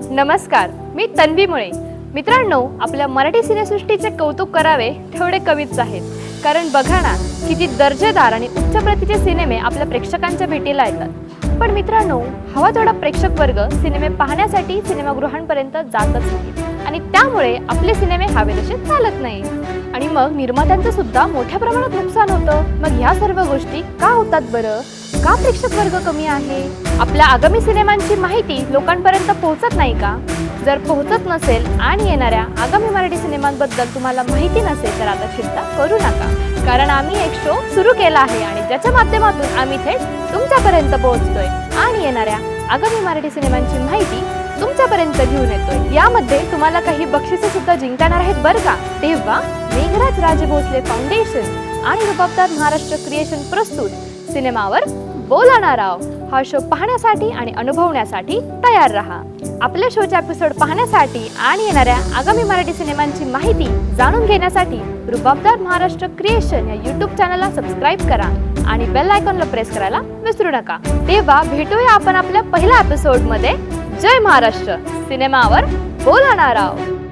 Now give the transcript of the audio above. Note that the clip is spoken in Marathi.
नमस्कार मी तन्वी मुळे. मित्रांनो आपल्या मराठी सिनेसृष्टीचे कौतुक करावे तेवढे कमीच आहेत. कारण बघा ना किती दर्जेदार आणि उच्च प्रतीचे सिनेमे आपल्या प्रेक्षकांच्या भेटीला येतात. पण मित्रांनो हवा थोडा प्रेक्षक वर्ग सिनेमे पाहण्यासाठी सिनेमागृहांपर्यंत जातच नाही. आणि त्यामुळे आपले सिनेमे हवे तसे चालत नाही. आणि मग निर्मात्यांचं सुद्धा मोठ्या प्रमाणात नुकसान होतं. मग ह्या सर्व गोष्टी का होतात बरं? का प्रेक्षक वर्ग कमी आहे? आपल्या आगामी सिनेमांची माहिती लोकांपर्यंत पोहोचत नाही का? जर पोहोचत नसेल आणि येणाऱ्या आगामी मराठी सिनेमांबद्दल तुम्हाला माहिती नसेल तर आता चिंता करू नका. कारण आम्ही एक शो सुरू केला आहे आणि ज्याच्या माध्यमातून आम्ही थेट तुमच्यापर्यंत पोहोचतोय आणि येणाऱ्या आगामी मराठी सिनेमांची माहिती तुमच्यापर्यंत घेऊन येतोय. यामध्ये तुम्हाला काही बक्षिसे सुद्धा जिंकणार आहेत बरं का? तेव्हा मेघराज राजे भोसले फाउंडेशन आणि रुबाबदार महाराष्ट्र क्रिएशन प्रस्तुत सिनेमावर बोलणार राव. हा शो पाहण्यासाठी आणि अनुभवण्यासाठी तयार राहा. आपल्या शोच्या एपिसोड पाहण्यासाठी आणि येणाऱ्या आगामी मराठी सिनेमांची माहिती जाणून घेण्यासाठी रुबाबदार महाराष्ट्र क्रिएशन या युट्यूब चॅनलला सबस्क्राईब करा आणि बेल आयकॉनला प्रेस करायला विसरू नका. तेव्हा भेटूया आपण आपल्या पहिल्या एपिसोडमध्ये जय महाराष्ट्र. सिनेमावर बोलणार आहोत